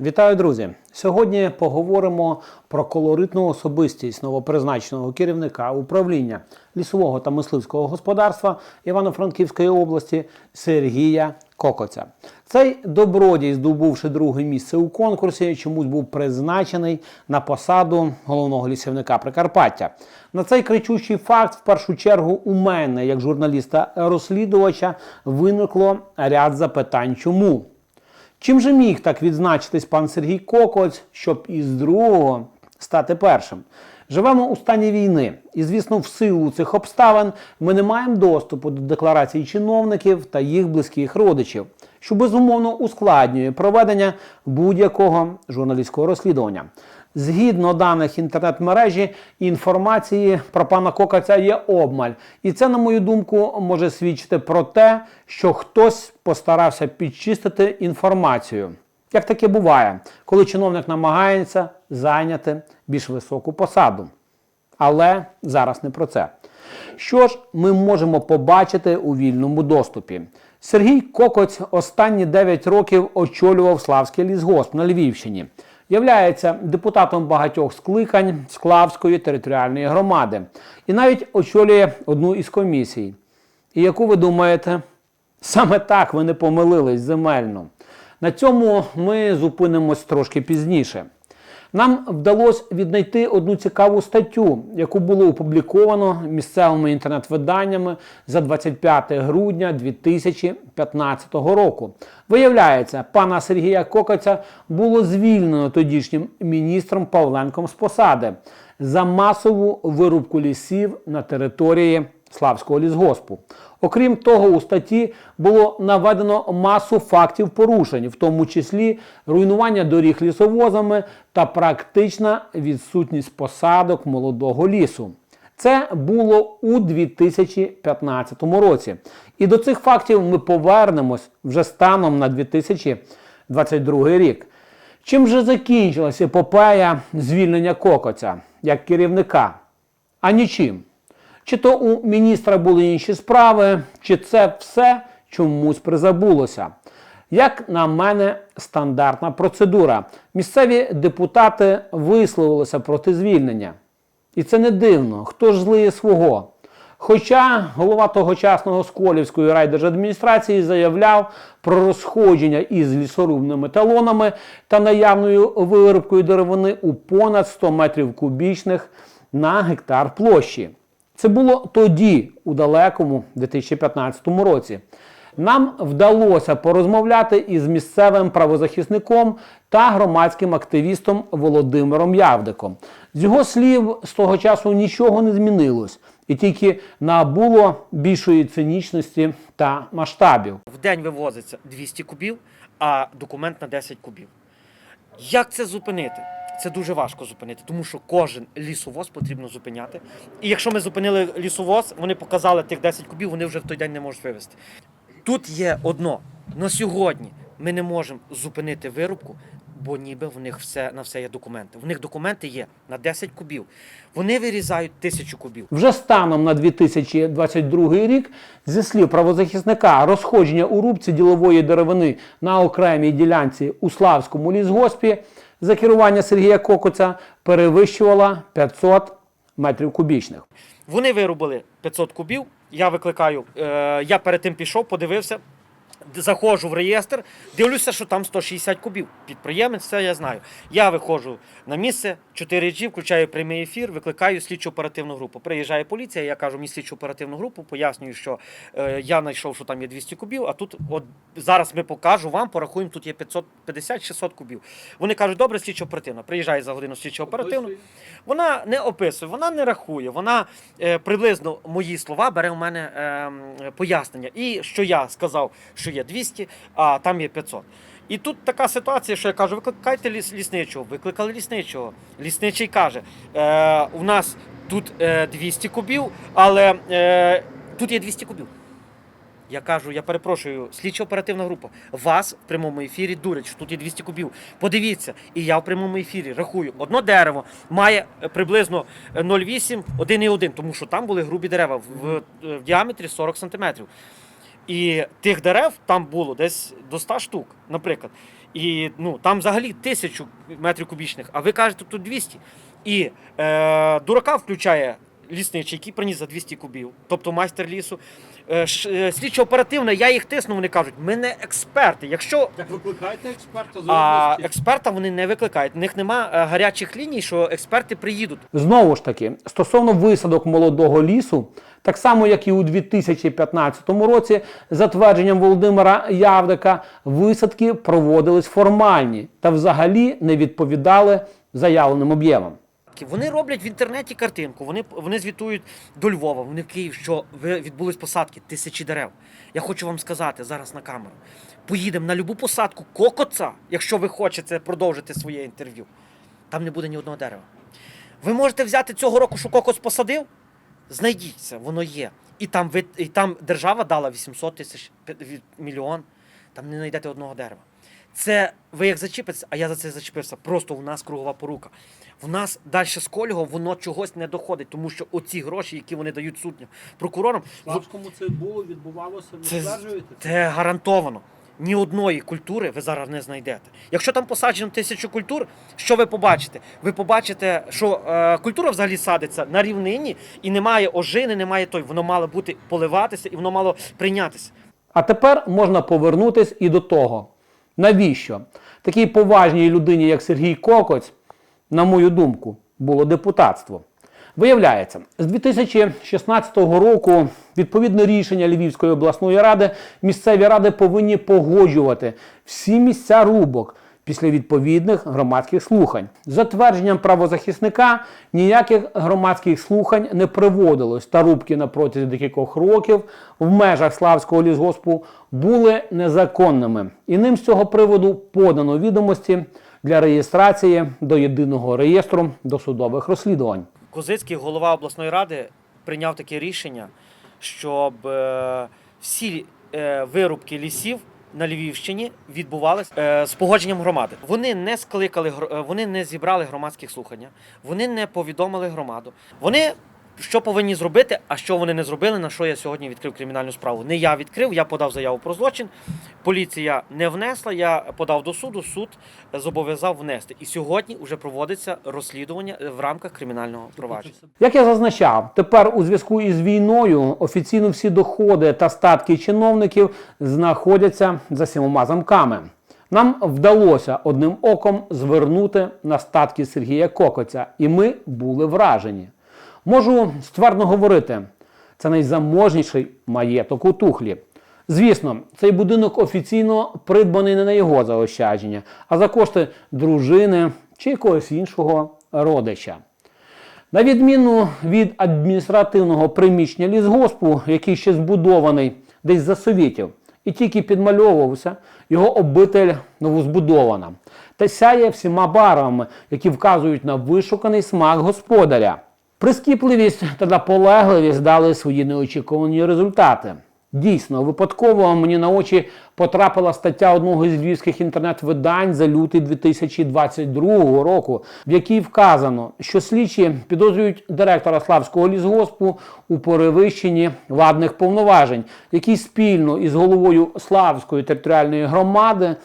Вітаю, друзі! Сьогодні поговоримо про колоритну особистість новопризначеного керівника управління лісового та мисливського господарства Івано-Франківської області Сергія Кокоця. Цей добродій, здобувши друге місце у конкурсі, чомусь був призначений на посаду головного лісівника Прикарпаття. На цей кричущий факт, в першу чергу, у мене, як журналіста-розслідувача, виникло ряд запитань, чому. Чим же міг так відзначитись пан Сергій Кокоць, щоб із другого стати першим? Живемо у стані війни, і звісно, в силу цих обставин ми не маємо доступу до декларацій чиновників та їх близьких родичів, що безумовно ускладнює проведення будь-якого журналістського розслідування. Згідно даних інтернет-мережі, інформації про пана Кокаця є обмаль. І це, на мою думку, може свідчити про те, що хтось постарався підчистити інформацію. Як таке буває, коли чиновник намагається зайняти більш високу посаду. Але зараз не про це. Що ж ми можемо побачити у вільному доступі? Сергій Кокоць останні 9 років очолював Славський лісгосп на Львівщині. Являється депутатом багатьох скликань Склавської територіальної громади і навіть очолює одну із комісій. І яку ви думаєте? Саме так ви не помилились земельно. На цьому ми зупинимось трошки пізніше. Нам вдалося віднайти одну цікаву статтю, яку було опубліковано місцевими інтернет-виданнями за 25 грудня 2015 року. Виявляється, пана Сергія Кокаця було звільнено тодішнім міністром Павленком з посади за масову вирубку лісів на території Славського лісгоспу. Окрім того, у статті було наведено масу фактів порушень, в тому числі руйнування доріг лісовозами та практична відсутність посадок молодого лісу. Це було у 2015 році. І до цих фактів ми повернемось вже станом на 2022 рік. Чим же закінчилася епопея звільнення Кокоця як керівника? А нічим. Чи то у міністра були інші справи, чи це все чомусь призабулося. Як на мене, стандартна процедура. Місцеві депутати висловилися проти звільнення. І це не дивно, хто ж злиє свого. Хоча голова тогочасного Сколівської райдержадміністрації заявляв про розходження із лісорубними талонами та наявною вирубкою деревини у понад 100 метрів кубічних на гектар площі. Це було тоді, у далекому 2015 році. Нам вдалося порозмовляти із місцевим правозахисником та громадським активістом Володимиром Явдиком. З його слів, з того часу нічого не змінилось, і тільки набуло більшої цинічності та масштабів. В день вивозиться 200 кубів, а документ на 10 кубів. Як це зупинити? Це дуже важко зупинити, тому що кожен лісовоз потрібно зупиняти. І якщо ми зупинили лісовоз, вони показали тих 10 кубів, вони вже в той день не можуть вивезти. Тут є одно: на сьогодні ми не можемо зупинити вирубку, бо ніби в них все на все є документи. В них документи є на 10 кубів. Вони вирізають тисячу кубів. Вже станом на 2022 рік, зі слів правозахисника, розходження у рубці ділової деревини на окремій ділянці у Славському лісгоспі за керування Сергія Кокоця перевищувала 500 метрів кубічних. Вони виробили 500 кубів. Я викликаю. Е, я перед тим пішов, подивився. Заходжу в реєстр, дивлюся, що там 160 кубів. Підприємець, це я знаю. Я виходжу на місце, 4G, включаю прямий ефір, викликаю слідчу оперативну групу. Приїжджає поліція, я кажу, мені слідчу оперативну групу, пояснюю, що е, я знайшов, що там є 200 кубів, а тут от зараз ми покажу вам, порахуємо, тут є 550-600 кубів. Вони кажуть, добре, слідчо оперативна. Приїжджає за годину слідчо оперативно. Вона не описує, вона не рахує, вона е, приблизно мої слова бере у мене е, пояснення. І що я сказав, що є 200, а там є 500. І тут така ситуація, що я кажу, викликайте ліс, лісничого, викликали лісничого. Лісничий каже, е, у нас тут е, 200 кубів, але е, тут є 200 кубів. Я кажу, я перепрошую, слідчо оперативна група. Вас в прямому ефірі дурять, що тут є 200 кубів. Подивіться, і я в прямому ефірі рахую, одно дерево має е, приблизно е, 0,8, 1,1, тому що там були грубі дерева в, в, в діаметрі 40 сантиметрів. І тих дерев там було десь до 100 штук, наприклад. І ну, там взагалі тисячу метрів кубічних, а ви кажете, тут 200. І е, дурака включає лісничий, який приніс за 200 кубів, тобто майстер лісу. Е, е, слідчо оперативно, я їх тисну, вони кажуть, ми не експерти. Якщо Так викликайте експерта з а експерта вони не викликають, в них нема е, гарячих ліній, що експерти приїдуть. Знову ж таки, стосовно висадок молодого лісу, так само як і у 2015 році, за твердженням Володимира Явдика, висадки проводились формальні та взагалі не відповідали заявленим об'ємам. Вони роблять в інтернеті картинку, вони, вони звітують до Львова, вони в Київ, що відбулись посадки тисячі дерев. Я хочу вам сказати зараз на камеру. Поїдемо на любу посадку кокоца, якщо ви хочете продовжити своє інтерв'ю. Там не буде ні одного дерева. Ви можете взяти цього року, що кокос посадив, знайдіть це, воно є. І там, і там держава дала 800 тисяч мільйон, там не знайдете одного дерева. Це ви як зачепитеся, а я за це зачепився. Просто у нас кругова порука. В нас далі з Кольго воно чогось не доходить, тому що оці гроші, які вони дають суддям, прокурорам, Славському це було, відбувалося, це, це гарантовано. Ні одної культури ви зараз не знайдете. Якщо там посаджено тисячу культур, що ви побачите? Ви побачите, що е, культура взагалі садиться на рівнині і немає ожини, немає той. Воно мало бути поливатися і воно мало прийнятися. А тепер можна повернутись і до того. Навіщо? Такій поважній людині, як Сергій Кокоць, на мою думку, було депутатство. Виявляється, з 2016 року відповідне рішення Львівської обласної ради місцеві ради повинні погоджувати всі місця рубок після відповідних громадських слухань. За твердженням правозахисника, ніяких громадських слухань не проводилось, та рубки на протязі декількох років в межах Славського лісгоспу були незаконними. І ним з цього приводу подано відомості для реєстрації до єдиного реєстру досудових розслідувань. Козицький голова обласної ради прийняв таке рішення, щоб е, всі е, вирубки лісів на Львівщині відбувалися е, з погодженням громади. Вони не скликали е, вони не зібрали громадських слухання, вони не повідомили громаду. Вони що повинні зробити, а що вони не зробили, на що я сьогодні відкрив кримінальну справу. Не я відкрив, я подав заяву про злочин. Поліція не внесла, я подав до суду, суд зобов'язав внести. І сьогодні вже проводиться розслідування в рамках кримінального провадження. Як я зазначав, тепер у зв'язку із війною офіційно всі доходи та статки чиновників знаходяться за сімома замками. Нам вдалося одним оком звернути на статки Сергія Кокоця, і ми були вражені. Можу ствердно говорити, це найзаможніший маєток у Тухлі. Звісно, цей будинок офіційно придбаний не на його заощадження, а за кошти дружини чи якогось іншого родича. На відміну від адміністративного приміщення лісгоспу, який ще збудований десь за совєтів, і тільки підмальовувався, його обитель новозбудована та сяє всіма барвами, які вказують на вишуканий смак господаря. Прискіпливість та наполегливість дали свої неочікувані результати. Дійсно, випадково мені на очі потрапила стаття одного з львівських інтернет-видань за лютий 2022 року, в якій вказано, що слідчі підозрюють директора Славського лісгоспу у перевищенні владних повноважень, який спільно із головою Славської територіальної громади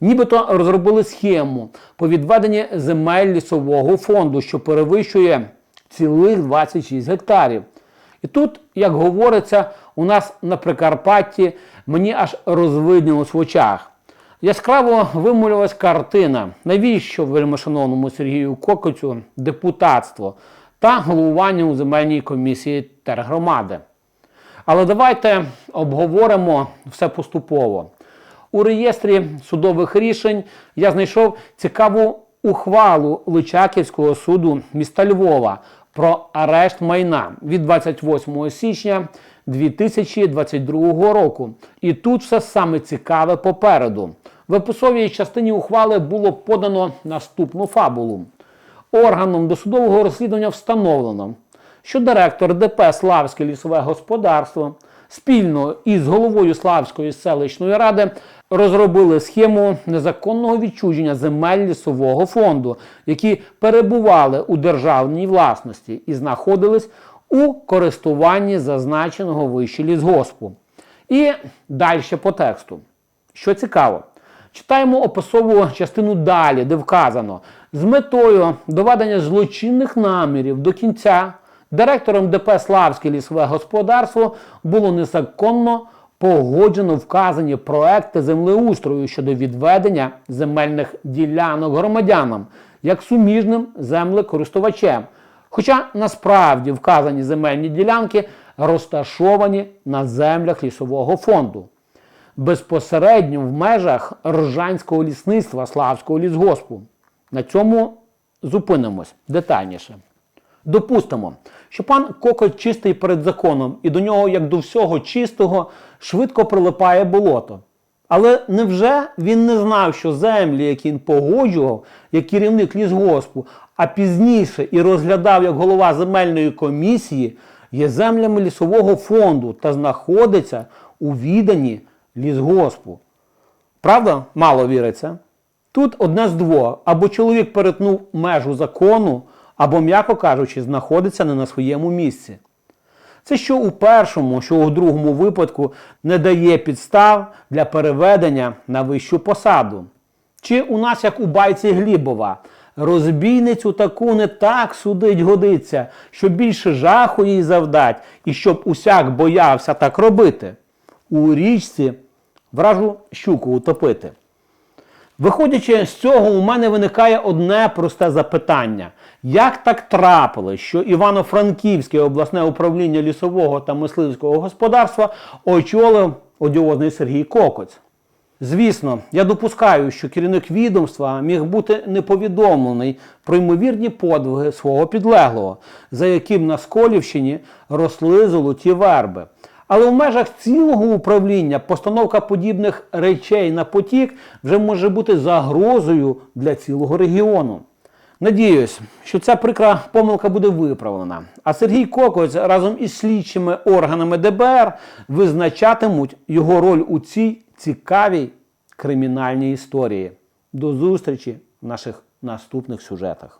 нібито розробили схему по відведенні земель лісового фонду, що перевищує цілих 26 гектарів. І тут, як говориться, у нас на Прикарпатті мені аж розвиднілось в очах. Яскраво вималювалась картина, навіщо вельмишановному Сергію Кокоцю депутатство та головування у земельній комісії тергромади. Але давайте обговоримо все поступово. У реєстрі судових рішень я знайшов цікаву ухвалу Личаківського суду міста Львова про арешт майна від 28 січня 2022 року. І тут все саме цікаве попереду. В описовій частині ухвали було подано наступну фабулу. Органом досудового розслідування встановлено, що директор ДП Славське лісове господарство спільно із головою Славської селищної ради розробили схему незаконного відчуження земель лісового фонду, які перебували у державній власності і знаходились у користуванні зазначеного вище лісгоспу. І далі по тексту. Що цікаво, Читаємо описову частину далі, де вказано: з метою доведення злочинних намірів до кінця директором ДП Славське лісове господарство було незаконно погоджено вказані проекти землеустрою щодо відведення земельних ділянок громадянам як суміжним землекористувачем. Хоча насправді вказані земельні ділянки розташовані на землях лісового фонду безпосередньо в межах Ржанського лісництва Славського лісгоспу. На цьому зупинимось детальніше. Допустимо, що пан Кокоть чистий перед законом, і до нього, як до всього чистого, швидко прилипає болото. Але невже він не знав, що землі, які він погоджував як керівник лісгоспу, а пізніше і розглядав як голова земельної комісії, є землями лісового фонду та знаходиться у віданні лісгоспу? Правда, мало віриться. Тут одне з двох: або чоловік перетнув межу закону, або, м'яко кажучи, знаходиться не на своєму місці. Це що у першому, що у другому випадку не дає підстав для переведення на вищу посаду. Чи у нас, як у байці Глібова, розбійницю таку не так судить годиться, щоб більше жаху їй завдать, і щоб усяк боявся так робити. У річці вражу щуку утопити. Виходячи з цього, у мене виникає одне просте запитання: як так трапилось, що Івано-Франківське обласне управління лісового та мисливського господарства очолив одіозний Сергій Кокоць? Звісно, я допускаю, що керівник відомства міг бути неповідомлений про ймовірні подвиги свого підлеглого, за яким на Сколівщині росли золоті верби. Але в межах цілого управління постановка подібних речей на потік вже може бути загрозою для цілого регіону. Надіюсь, що ця прикра помилка буде виправлена. А Сергій Кокоць разом із слідчими органами ДБР визначатимуть його роль у цій цікавій кримінальній історії. До зустрічі в наших наступних сюжетах.